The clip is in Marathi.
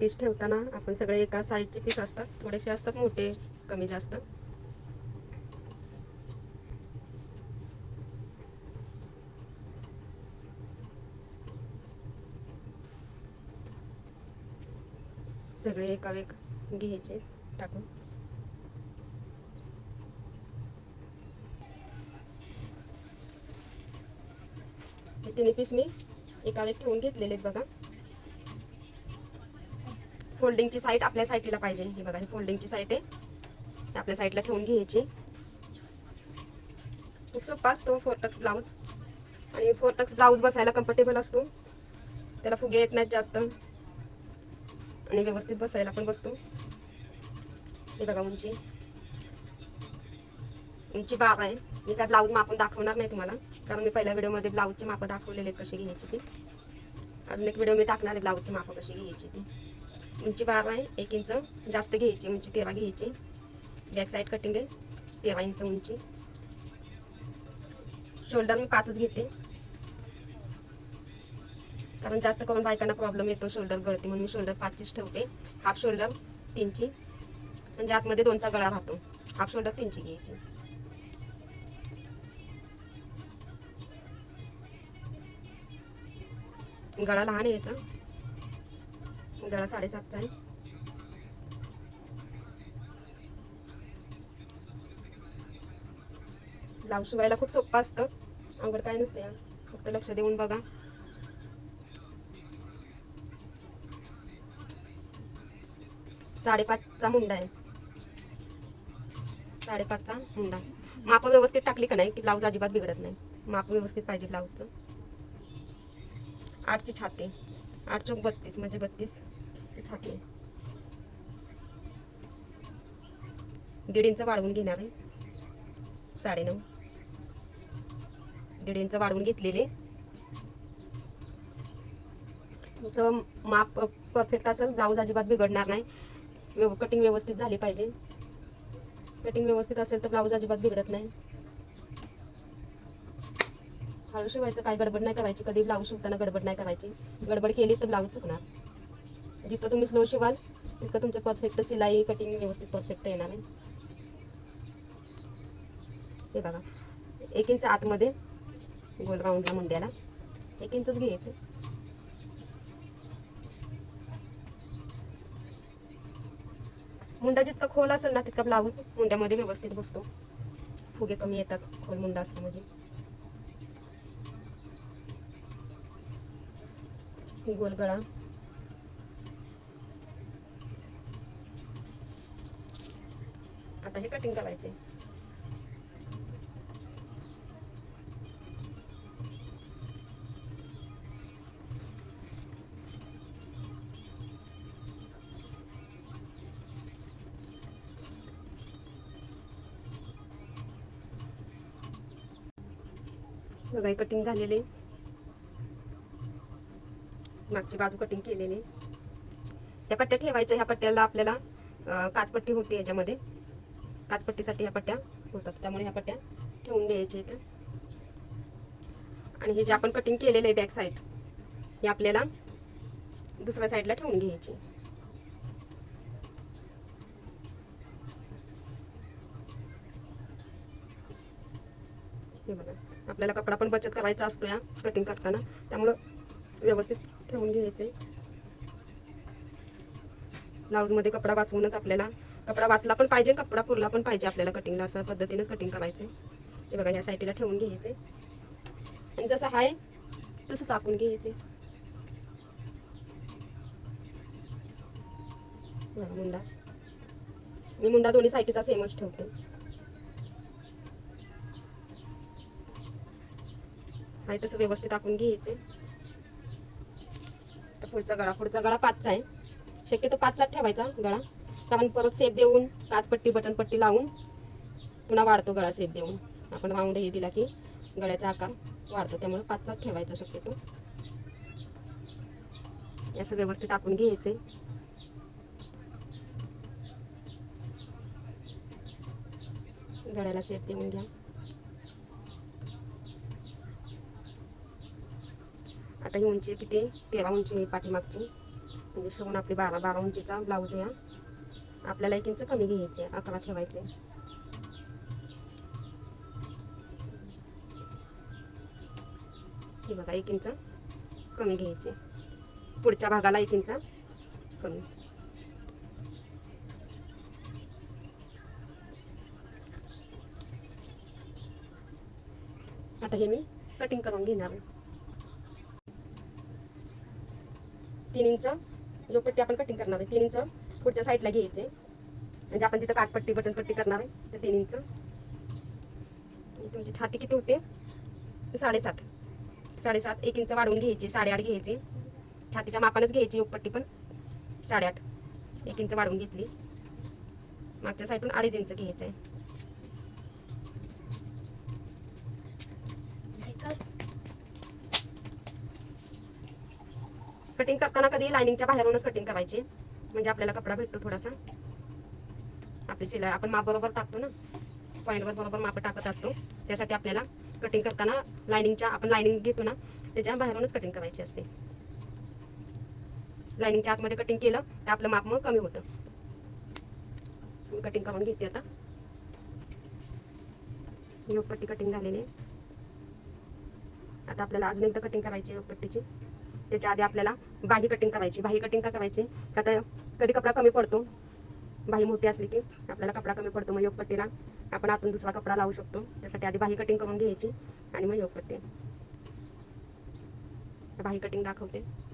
पीस ठेवताना आपण सगळे एका साईजचे पीस असतात. थोडेसे असतात मोठे कमी जास्त. सगळे एका वेग घ्यायचे टाकून. हे तिन्ही पीस मी एका वेग ठेवून घेतलेले आहेत बघा. फोल्डिंगची साईट आपल्या साईटीला पाहिजे. ही बघा ही फोल्डिंगची साईट आहे. आपल्या साईडला ठेवून घ्यायची. खूप सोपा असतो फोरटक्स ब्लाऊज आणि फोरटक्स ब्लाऊज बसायला कम्फर्टेबल असतो. त्याला फुगे येत नाहीत जास्त. आणि व्यवस्थित बसायला पण बसतो. हे बघा उंची. उंची बाब आहे. मी त्या ब्लाऊज मापून दाखवणार नाही तुम्हाला. कारण मी पहिल्या व्हिडिओमध्ये ब्लाऊजची मापं दाखवलेले आहेत कशी घ्यायची ती. अजून एक व्हिडिओ मी टाकणार आहे ब्लाऊजची मापं कशी घ्यायची ती. उंची बारा आहे एक इंच जास्त घ्यायची उंची तेरा घ्यायची. बॅक साईड कटिंग आहे तेरा इंच उंची. शोल्डर मी पाचच घेते. कारण जास्त करून बायकांना प्रॉब्लेम येतो शोल्डर गळते म्हणून मी शोल्डर पाचचीच ठेवते. हाफ शोल्डर तीनची. म्हणजे आतमध्ये दोनचा गळा राहतो. हाफ शोल्डर तीनची घ्यायची. गळा लहान यायचं दळा गळा साडेसातचा आहे. ब्लाऊज शिवायला खूप सोपं असतं. अवघड काय नसते फक्त लक्ष देऊन बघा. साडेपाचचा मुंडा आहे. साडेपाचचा मुंडा. माप व्यवस्थित टाकली का नाही की ब्लाऊज अजिबात बिघडत नाही. माप व्यवस्थित पाहिजे ब्लाऊजचं. आठची छाती. आठ चौक बत्तीस म्हणजे बत्तीस. ची छाती दीड इंच वाढवून घेणार आहे. साडेनऊ. दीड इंच वाढवून घेतलेले. तुमचं माप परफेक्ट असेल ब्लाऊज अजिबात बिघडणार नाही. व्यव कटिंग व्यवस्थित झाली पाहिजे. कटिंग व्यवस्थित असेल तर ब्लाऊज अजिबात बिघडत नाही. हळू शिवायचं काय गडबड नाही करायची. कधी ब्लाऊज शिवताना गडबड नाही करायची. गडबड केली तर ब्लाऊज चुकणार. जिथं तुम्ही स्लो शिवाल तिथं तुमचं परफेक्ट सिलाई कटिंग व्यवस्थित परफेक्ट येणार आहे. हे बघा एक इंच आतमध्ये गोल राऊंडला मुंड्याला एक इंचच घ्यायचं. मुंडा जितका खोल असेल ना तितका ब्लाऊज मुंड्यामध्ये व्यवस्थित बसतो फुगे कमी येतात खोल मुंडा असतो म्हणजे. गोल गळा आता हे कटिंग करायचे. बघा हे कटिंग झालेले. मागची बाजू कटिंग केलेली. या पट्ट्या ठेवायच्या ह्या पट्ट्याला आपल्याला काचपट्टी होती याच्यामध्ये. काचपट्टीसाठी ह्या पट्ट्या होतात. त्यामुळे ह्या पट्ट्या ठेवून द्यायच्या इथं. आणि हे जे आपण कटिंग केलेलं आहे बॅक साईड हे आपल्याला दुसऱ्या साईडला ठेवून घ्यायची. हे बघा आपल्याला कपडा पण बचत करायचा असतो या कटिंग करताना. त्यामुळं व्यवस्थित ठेवून घ्यायचे ब्लाऊजमध्ये कपडा वाचवूनच आपल्याला कपडा वाचला पण पाहिजे कपडा पुरला पण पाहिजे आपल्याला कटिंगला असं पद्धतीनेच कटिंग करायचं. हे बघा ह्या साईडला ठेवून घ्यायचे. आणि जसं आहे तसं चाकून घ्यायचे. मुंडा. मी मुंडा दोन्ही साईडचा सेमच ठेवते. आहे तसं व्यवस्थित टाकून घ्यायचे. तर पुढचा गळा पुढचा गळा पाचचा आहे. शक्यतो पाचचाच ठेवायचा गळा. कारण परत सेप देऊन काचपट्टी बटनपट्टी लावून पुन्हा वाढतो गळा सेप देऊन. आपण राऊंड हे दिला की गळ्याचा आकार वाढतो. त्यामुळे पाचचाच ठेवायचा शक्यतो. असं व्यवस्थित टाकून घ्यायचे. गळ्याला सेप देऊन घ्या. आता ही उंची किती? तेरा उंची पाठीमागची. म्हणजे शिवून आपली बारा बारा उंचीचा ब्लाऊज या आपल्याला एक इंच कमी घ्यायचे अकरा ठेवायचे हे बघा एक इंच कमी घ्यायचे पुढच्या भागाला एक इंच कमी. आता हे मी कटिंग करून घेणार तीन इंच लोपट्टी आपण कटिंग करणार आहे. तीन इंच पुढच्या साईडला घ्यायचे. म्हणजे आपण जिथं काचपट्टी बटन पट्टी करणार आहे तर तीन इंच तुमची छाती किती होते साडेसात. साडेसात एक इंच वाढवून घ्यायची साडेआठ घ्यायची. छातीच्या मापानच घ्यायची उपपट्टी पण. साडेआठ एक इंच वाढवून घेतली. मागच्या साईडून अडीच इंच घ्यायचं आहे. कटिंग करताना कधी लायनिंगच्या बाहेरूनच कटिंग करायची. म्हणजे आपल्याला कपडा भेटतो थोडासा. आपली शिलाई आपण माप बरोबर टाकतो ना. पॉईंटवर बरोबर माप टाकत असतो. त्यासाठी आपल्याला कटिंग करताना लायनिंगच्या आपण लायनिंग घेतो ना त्याच्या बाहेरूनच कटिंग करायची असते. लायनिंगच्या आतमध्ये कटिंग केलं तर आपलं माप मग कमी होतं. कटिंग करून घेते आता. योगपट्टी कटिंग झालेली आहे. आता आपल्याला अजून एकदा कटिंग करायची आहे योगपट्टीची. त्याच्या आधी आपल्याला बाही कटिंग करायची. बाही कटिंग का करायची? का तर कधी कपडा कमी पडतो. बाही मोठी असली की आपल्याला कपडा कमी पडतो. मग योगपट्टीला आपण आतून दुसरा कपडा लावू शकतो. त्यासाठी आधी बाही कटिंग करून घ्यायची आणि मग योगपट्टी. बाही कटिंग दाखवते.